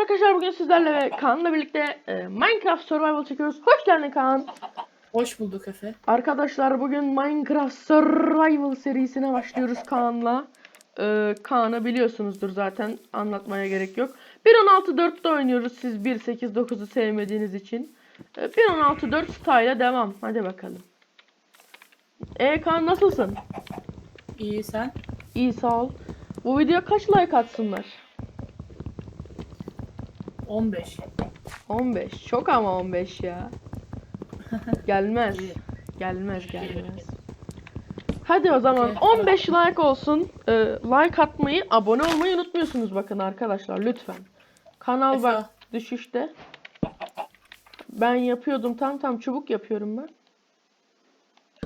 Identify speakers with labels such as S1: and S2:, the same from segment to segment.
S1: arkadaşlar bugün sizlerle ve Kaan'la birlikte e, Minecraft Survival çekiyoruz. Hoş geldin Kaan.
S2: Hoş bulduk Efe.
S1: Arkadaşlar bugün Minecraft Survival serisine başlıyoruz Kaan'la. E, Kaan'ı biliyorsunuzdur zaten anlatmaya gerek yok. 1.16.4'te oynuyoruz siz 1.8.9'u sevmediğiniz için. E, 1.16.4 style devam. Hadi bakalım. E Kaan nasılsın?
S2: İyi sen?
S1: İyi sağ ol. Bu video kaç like atsınlar?
S2: 15.
S1: 15. Çok ama 15 ya. Gelmez. Gelmez gelmez. Hadi o zaman
S2: Okey.
S1: 15 like olsun. Ee, like atmayı, abone olmayı unutmuyorsunuz bakın arkadaşlar lütfen. Kanal bak düşüşte. Ben yapıyordum tam tam çubuk yapıyorum ben.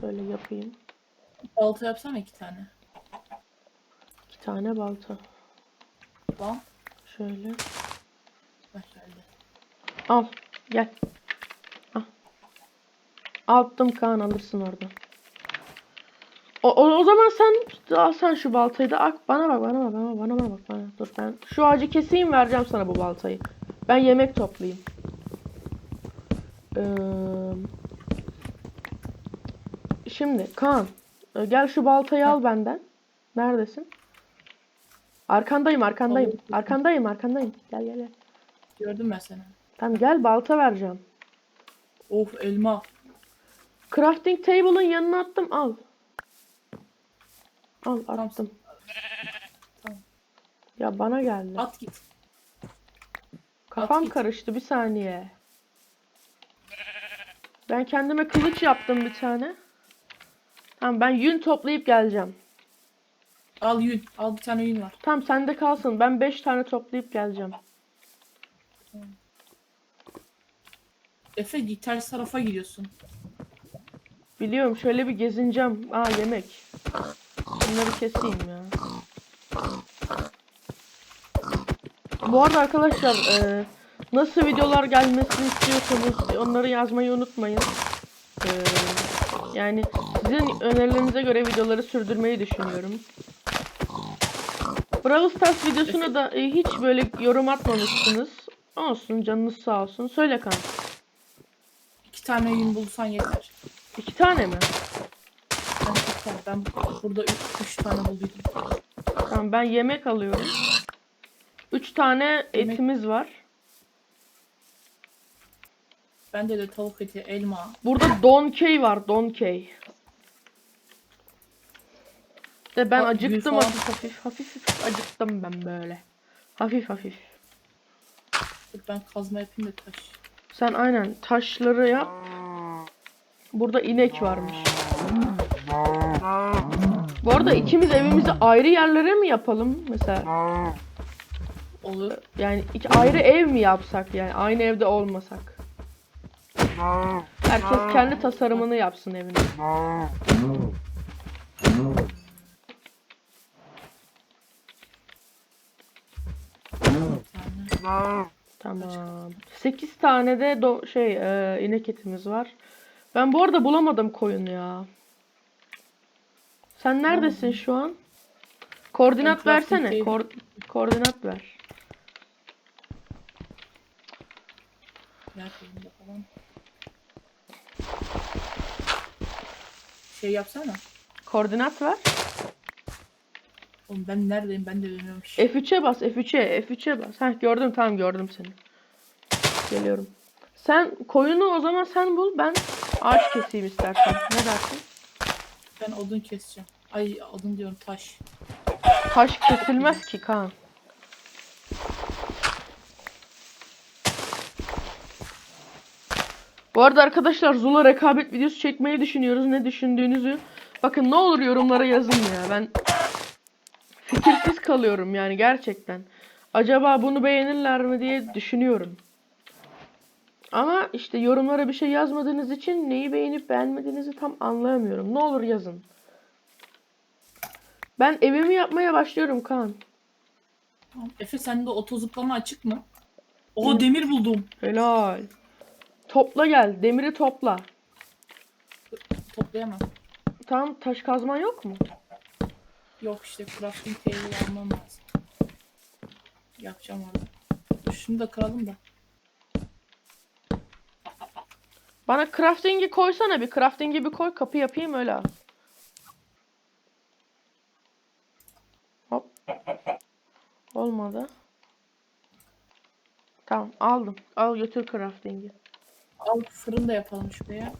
S1: Şöyle yapayım.
S2: Balta yapsana iki tane.
S1: İki tane balta.
S2: Lan.
S1: Şöyle. Al gel. Al. Attım Kaan alırsın oradan. O, o, o zaman sen al sen şu baltayı da ak bana bak bana bak bana bana bana bak bana. Dur ben şu ağacı keseyim vereceğim sana bu baltayı. Ben yemek toplayayım. Ee, şimdi Kaan e, gel şu baltayı al benden. Neredesin? Arkandayım arkandayım. Arkandayım arkandayım. Gel gel gel.
S2: Gördüm ben seni.
S1: Tamam gel balta vereceğim.
S2: Of elma.
S1: Crafting table'ın yanına attım al. Al
S2: Tamam.
S1: attım.
S2: Tamam.
S1: Ya bana geldi.
S2: At git.
S1: Kafam
S2: git.
S1: karıştı bir saniye. Ben kendime kılıç yaptım bir tane. Tamam ben yün toplayıp geleceğim.
S2: Al yün. Al bir tane yün var.
S1: Tamam sende kalsın. Ben 5 tane toplayıp geleceğim.
S2: Efe ters tarafa gidiyorsun.
S1: Biliyorum şöyle bir gezineceğim. Aa yemek. Bunları keseyim ya. Bu arada arkadaşlar e, nasıl videolar gelmesini istiyorsanız onları yazmayı unutmayın. E, yani sizin önerilerinize göre videoları sürdürmeyi düşünüyorum. Brawl Stars videosuna da e, hiç böyle yorum atmamışsınız. Olsun canınız sağ olsun. Söyle kan.
S2: İki tane yün bulsan yeter.
S1: İki tane mi?
S2: Ben iki tane. Ben burada üç, üç tane bulduydum.
S1: Tamam ben yemek alıyorum. Üç tane
S2: Yemek-
S1: etimiz var.
S2: Bende de tavuk eti, elma.
S1: Burada donkey var donkey. De ben
S2: Bak,
S1: acıktım hafif hafif hafif hafif acıktım ben böyle. Hafif hafif.
S2: Dur ben kazma yapayım da taş.
S1: Sen aynen taşları yap. Burada inek varmış. Bu arada ikimiz evimizi ayrı yerlere mi yapalım mesela?
S2: Olur.
S1: Yani iki ayrı ev mi yapsak yani aynı evde olmasak? Herkes kendi tasarımını yapsın evine. Tamam. 8 tane de do şey e, inek etimiz var. Ben bu arada bulamadım koyun ya. Sen neredesin şu an? Koordinat
S2: Ben
S1: versene. Koor- koordinat ver.
S2: Neredeyim bakalım. Şey yapsana.
S1: Koordinat ver.
S2: Oğlum ben neredeyim ben de bilmiyorum. ki.
S1: F3'e bas, F3'e, F3'e bas. Heh gördüm tamam gördüm seni. Geliyorum. Sen koyunu o zaman sen bul ben ağaç keseyim istersen. Ne dersin?
S2: Ben odun keseceğim. Ay odun diyorum taş.
S1: Taş kesilmez ki Kaan. Bu arada arkadaşlar Zula rekabet videosu çekmeyi düşünüyoruz. Ne düşündüğünüzü bakın ne olur yorumlara yazın ya. Ben kalıyorum yani gerçekten. Acaba bunu beğenirler mi diye düşünüyorum. Ama işte yorumlara bir şey yazmadığınız için neyi beğenip beğenmediğinizi tam anlayamıyorum. Ne olur yazın. Ben evimi yapmaya başlıyorum Kaan.
S2: Tamam. Efe sende oto zıplama açık mı? O demir buldum.
S1: Helal. Topla gel. Demiri topla.
S2: Toplayamam.
S1: Tamam taş kazman yok mu?
S2: Yok işte crafting table almam lazım. Yapacağım. Dur Şunu da kıralım da.
S1: Bana crafting'i koysana bir. Crafting'i bir koy. Kapı yapayım öyle al. Hop. Olmadı. Tamam aldım. Al götür crafting'i.
S2: Al fırın da yapalım şuraya.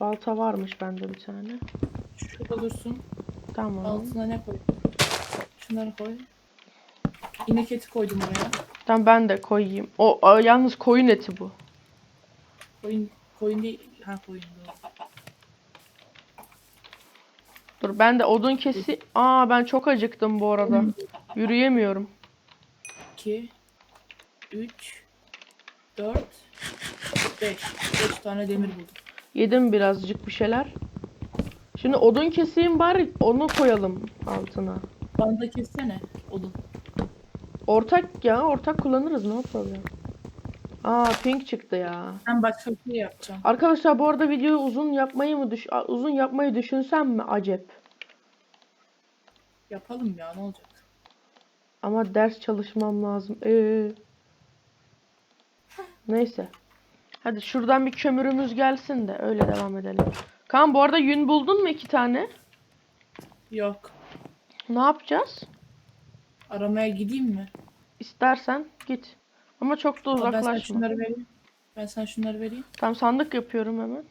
S1: Balta varmış bende bir tane.
S2: Şurada dursun.
S1: Tamam.
S2: Altına ne koy? Şunları koy. İnek eti koydum oraya.
S1: Tamam ben de koyayım. O a, yalnız koyun eti bu.
S2: Koyun, koyun değil. Ha koyun doğru.
S1: Dur ben de odun kesi. Aa ben çok acıktım bu arada. Yürüyemiyorum.
S2: 2 3 4 5 5 tane demir buldum.
S1: Yedim birazcık bir şeyler. Şimdi odun keseyim bari onu koyalım altına.
S2: Bana da kessene odun.
S1: Ortak ya ortak kullanırız ne yapalım. Aa pink çıktı ya.
S2: Ben başka bir şey yapacağım.
S1: Arkadaşlar bu arada videoyu uzun yapmayı mı düş uzun yapmayı düşünsem mi acep?
S2: Yapalım ya ne olacak?
S1: Ama ders çalışmam lazım. Ee. Neyse. Hadi şuradan bir kömürümüz gelsin de öyle devam edelim. Kaan bu arada yün buldun mu iki tane?
S2: Yok.
S1: Ne yapacağız?
S2: Aramaya gideyim mi?
S1: İstersen git. Ama çok da
S2: Al, ben sana
S1: uzaklaşma.
S2: şunları vereyim. Ben sana şunları vereyim.
S1: Tam sandık yapıyorum hemen.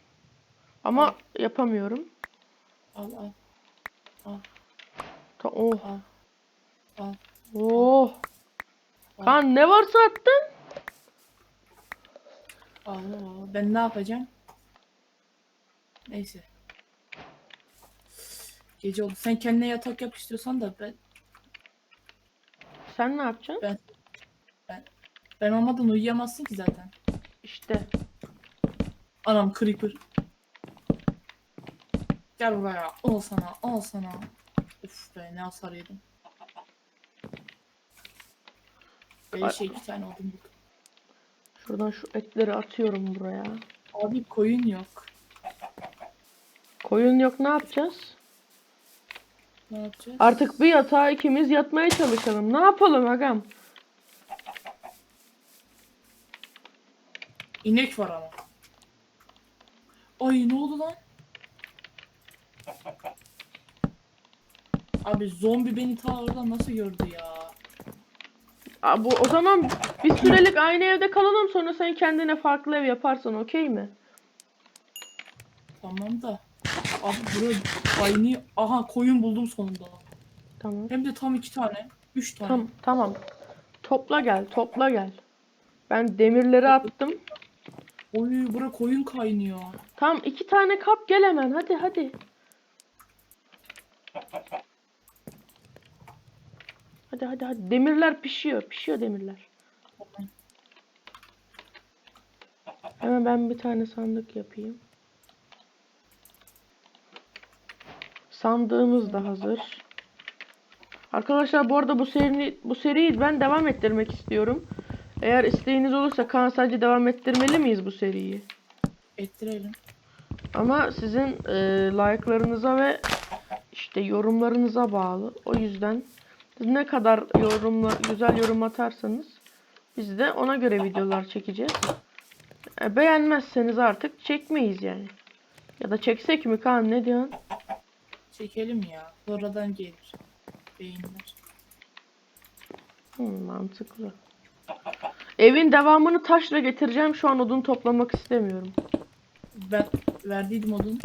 S1: Ama yapamıyorum.
S2: Al al
S1: Ta oh.
S2: al. Al.
S1: Oh.
S2: Al.
S1: Kaan ne varsa attın.
S2: Al. al. Ben ne yapacağım? Neyse. Gece oldu. Sen kendine yatak yap istiyorsan da ben
S1: Sen ne yapacaksın?
S2: ben olmadan uyuyamazsın ki zaten.
S1: İşte.
S2: Anam creeper. Gel buraya. Al sana. Al sana. Uf be ne hasar yedim. Böyle
S1: Ay.
S2: şey iki tane odun buldum.
S1: Şuradan şu etleri atıyorum buraya.
S2: Abi koyun yok.
S1: Koyun yok ne yapacağız?
S2: Ne yapacağız?
S1: Artık bir yatağa ikimiz yatmaya çalışalım. Ne yapalım agam?
S2: İnek var ama. Ay ne oldu lan? Abi zombi beni ta oradan nasıl gördü ya?
S1: Aa, bu o zaman bir sürelik aynı evde kalalım sonra sen kendine farklı ev yaparsan okey mi?
S2: Tamam da. Abi buraya kaynıyor. Aha koyun buldum sonunda.
S1: Tamam.
S2: Hem de tam iki tane. Üç tane.
S1: Tamam, tamam. Topla gel, topla gel. Ben demirleri attım.
S2: Oy bura koyun kaynıyor.
S1: Tamam, iki tane kap gel hemen. Hadi, hadi. Hadi, hadi, hadi. Demirler pişiyor, pişiyor demirler. Hemen ben bir tane sandık yapayım. Sandığımız da hazır. Arkadaşlar bu arada bu seri bu seriyi ben devam ettirmek istiyorum. Eğer isteğiniz olursa Kaan sadece devam ettirmeli miyiz bu seriyi?
S2: Ettirelim.
S1: Ama sizin e, like'larınıza ve işte yorumlarınıza bağlı. O yüzden ne kadar yorumla güzel yorum atarsanız biz de ona göre videolar çekeceğiz. E, beğenmezseniz artık çekmeyiz yani. Ya da çeksek mi Kaan ne diyorsun?
S2: Çekelim ya. Sonradan gelir. Beyinler.
S1: Hmm, mantıklı. Evin devamını taşla getireceğim. Şu an odun toplamak istemiyorum.
S2: Ben verdiydim odun.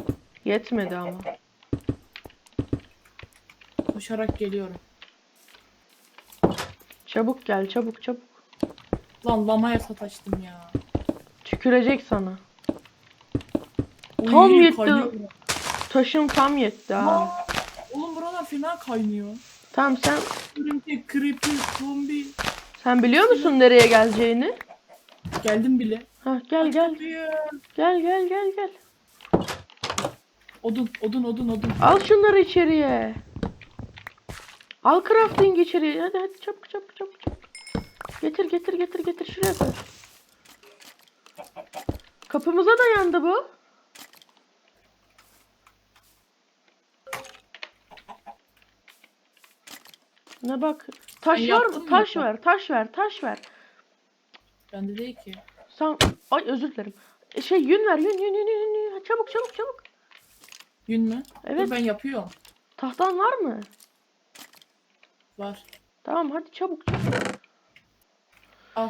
S1: Yetmedi ama.
S2: Koşarak geliyorum.
S1: Çabuk gel, çabuk çabuk.
S2: Lan lamaya sataştım ya.
S1: Tükürecek sana.
S2: Uy,
S1: Tam yetti.
S2: kaynıyor.
S1: Taşım tam yetti ha.
S2: Aa, Oğlum buralar fena kaynıyor.
S1: Tamam sen
S2: Örümcek, creeper, zombi.
S1: sen biliyor musun nereye geleceğini?
S2: Geldim bile.
S1: Ha gel gel gel gel gel gel.
S2: Odun, odun, odun, odun.
S1: Al şunları içeriye. Al crafting içeriye. Hadi hadi çabuk çabuk çabuk çabuk. Getir getir getir getir şuraya koy. Kapımıza dayandı bu. Ne bak. taş
S2: Sen
S1: var
S2: yaptın
S1: mı?
S2: mı
S1: Taş
S2: yoksa?
S1: ver, taş ver, taş ver.
S2: Bende değil ki.
S1: Sen ay özür dilerim. E, Şey yün ver, yün, yün, yün, yün, yün. Çabuk, çabuk, çabuk.
S2: Yün mü?
S1: Evet.
S2: Dur ben yapıyorum.
S1: Tahtan var mı?
S2: Var.
S1: Tamam hadi çabuk. çabuk.
S2: Al.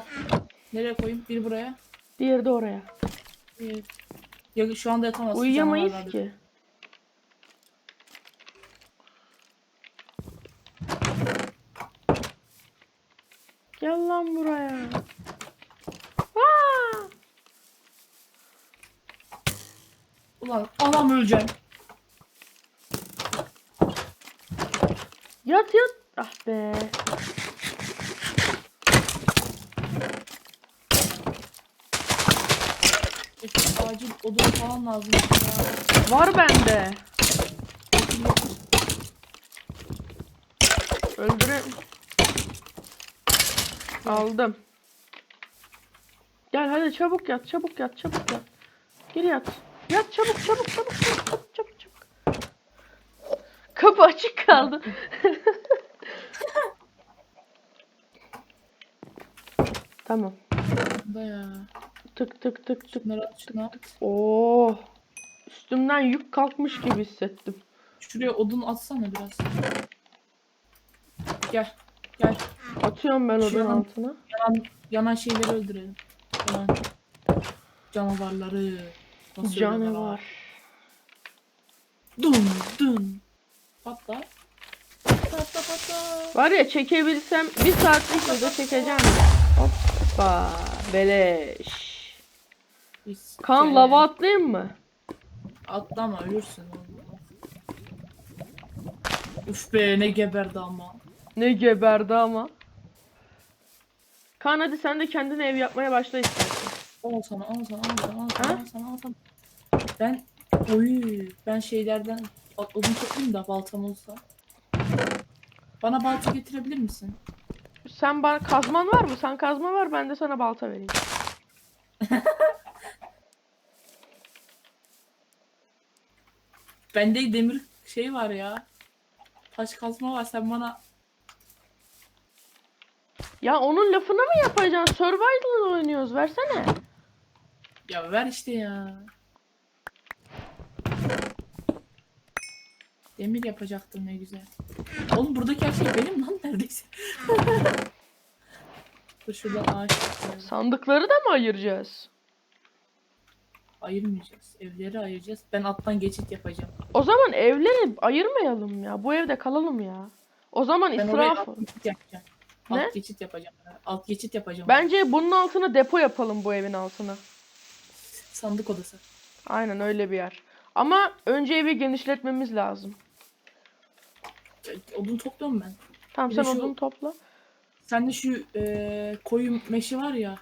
S2: Nereye koyayım? Bir buraya.
S1: Diğeri de oraya.
S2: Bir. Ya şu anda yatamazsın.
S1: Uyuyamayız
S2: canavarlar.
S1: ki. Gel lan buraya. Aa!
S2: Ulan anam öleceğim.
S1: Yat yat. Ah be.
S2: Acil odun falan lazım. Ya.
S1: Var bende.
S2: Getir, getir.
S1: Öldüre. Aldım. Gel hadi çabuk yat, çabuk yat, çabuk yat. Gir yat. Yat çabuk, çabuk, çabuk, çabuk, çabuk, çabuk, çabuk. Kapı açık kaldı. tamam.
S2: Da ya.
S1: Tık tık tık tık.
S2: At şunu at.
S1: Oo. Üstümden yük kalkmış gibi hissettim.
S2: Şuraya odun atsana biraz. Gel. Gel.
S1: Atıyorum ben
S2: Şu
S1: odun
S2: an-
S1: altına.
S2: Yanan, yanan şeyleri öldürelim. Yanan canavarları. Nasıl ölüyorlar?
S1: Canavar.
S2: Dun dun. Patla. Patla patla.
S1: Var ya çekebilsem bir saatlik video çekeceğim. Hoppa. Beleş.
S2: Biz-
S1: Kan lava atlayayım mı?
S2: Atlama ölürsün. oğlum. Uf be ne geberdi ama.
S1: Ne geberdi ama. Kaan hadi sen de kendine ev yapmaya başla istersen.
S2: Al sana al sana al sana al
S1: Ha?
S2: sana al sana al sana. Ben oy ben şeylerden odun toplayayım da baltam olsa. Bana balta getirebilir misin?
S1: Sen bana kazman var mı? Sen kazma var ben de sana balta vereyim.
S2: Bende demir şey var ya. Taş kazma var sen bana
S1: Ya onun lafını mı yapacaksın? Survival oynuyoruz versene.
S2: ya ver işte ya. Demir yapacaktım ne güzel. Oğlum buradaki her şey benim lan neredeyse. Dur şuradan ağaç.
S1: Sandıkları da mı ayıracağız?
S2: ayırmayacağız. Evleri ayıracağız. Ben alttan geçit yapacağım.
S1: O zaman evleri ayırmayalım ya. Bu evde kalalım ya. O zaman
S2: Ben oraya
S1: israf.
S2: yapacağım.
S1: Ne?
S2: Alt geçit yapacağım. Alt geçit yapacağım.
S1: Bence bunun altına depo yapalım bu evin altına.
S2: Sandık odası.
S1: Aynen öyle bir yer. Ama önce evi genişletmemiz lazım.
S2: E, Odun topluyorum ben.
S1: Tamam
S2: Bir
S1: sen
S2: de şu-
S1: odun topla.
S2: Sende şu e, koyu meşi var ya.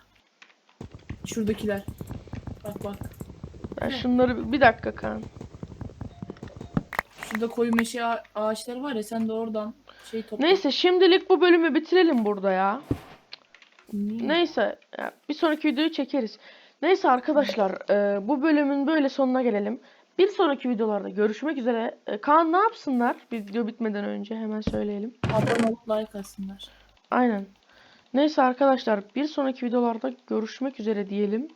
S2: Şuradakiler. Bak bak.
S1: Ben şunları bir dakika kan.
S2: Şurada koyu meşe ağa- ağaçları var ya sen de oradan şey topla.
S1: Neyse şimdilik bu bölümü bitirelim burada ya.
S2: Niye?
S1: Neyse bir sonraki videoyu çekeriz. Neyse arkadaşlar e, bu bölümün böyle sonuna gelelim. Bir sonraki videolarda görüşmek üzere. E, Kaan ne yapsınlar video bitmeden önce hemen söyleyelim.
S2: Abone olup like atsınlar.
S1: Aynen. Neyse arkadaşlar bir sonraki videolarda görüşmek üzere diyelim.